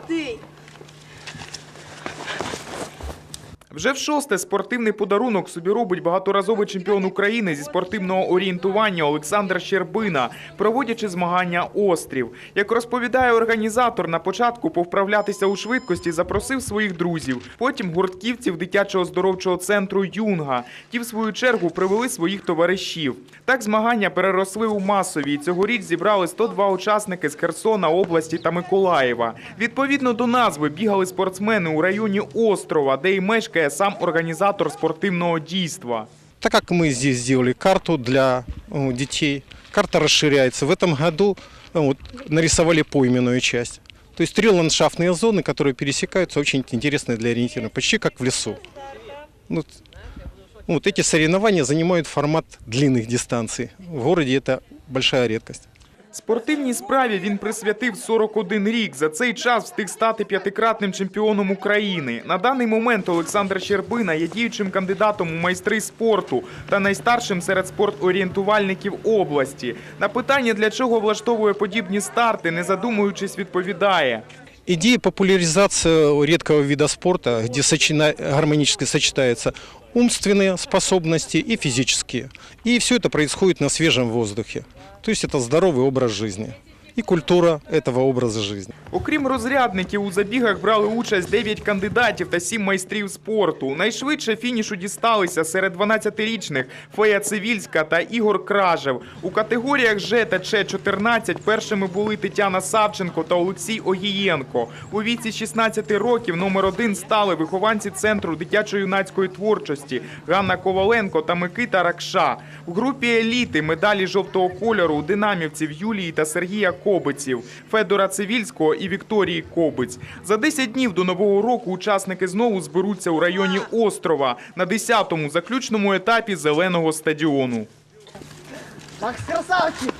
ты? Вже в шосте спортивний подарунок собі робить багаторазовий чемпіон України зі спортивного орієнтування Олександр Щербина, проводячи змагання Острів. Як розповідає організатор, на початку повправлятися у швидкості запросив своїх друзів, потім гуртківців дитячого здоровчого центру Юнга. Ті, в свою чергу, привели своїх товаришів. Так змагання переросли у масові. і Цьогоріч зібрали 102 учасники з Херсона, області та Миколаєва. Відповідно до назви бігали спортсмени у районі острова, де й мешкає сам організатор спортивного дійства. Так как мы здесь сделали карту для детей, карта расширяется. В этом году вот, нарисовали пойменную часть. То есть три ландшафтные зоны, которые пересекаются, очень интересные для ориентирования, почти как в лесу. Вот, ну, вот эти соревнования занимают формат длинных дистанций. В городе это большая редкость. Спортивній справі він присвятив 41 рік. За цей час встиг стати п'ятикратним чемпіоном України. На даний момент Олександр Щербина є діючим кандидатом у майстри спорту та найстаршим серед спорторієнтувальників області. На питання, для чого влаштовує подібні старти, не задумуючись, відповідає. Идея популяризации редкого вида спорта, где гармонически сочетаются умственные способности и физические. И все это происходит на свежем воздухе. То есть это здоровый образ жизни и культура этого образа жизни. Окрім розрядників, у забігах брали участь 9 кандидатів та 7 майстрів спорту. Найшвидше фінішу дісталися серед 12-річних Фея Цивільська та Ігор Кражев. У категоріях Ж та Ч-14 першими були Тетяна Савченко та Олексій Огієнко. У віці 16 років номер один стали вихованці центру дитячо-юнацької творчості Ганна Коваленко та Микита Ракша. У групі еліти медалі жовтого кольору у динамівців Юлії та Сергія Кобиців, Федора Цивільського і Вікторії Кобиць. За 10 днів до нового року учасники знову зберуться у районі острова на 10-му заключному етапі зеленого стадіону. Макс красавчик!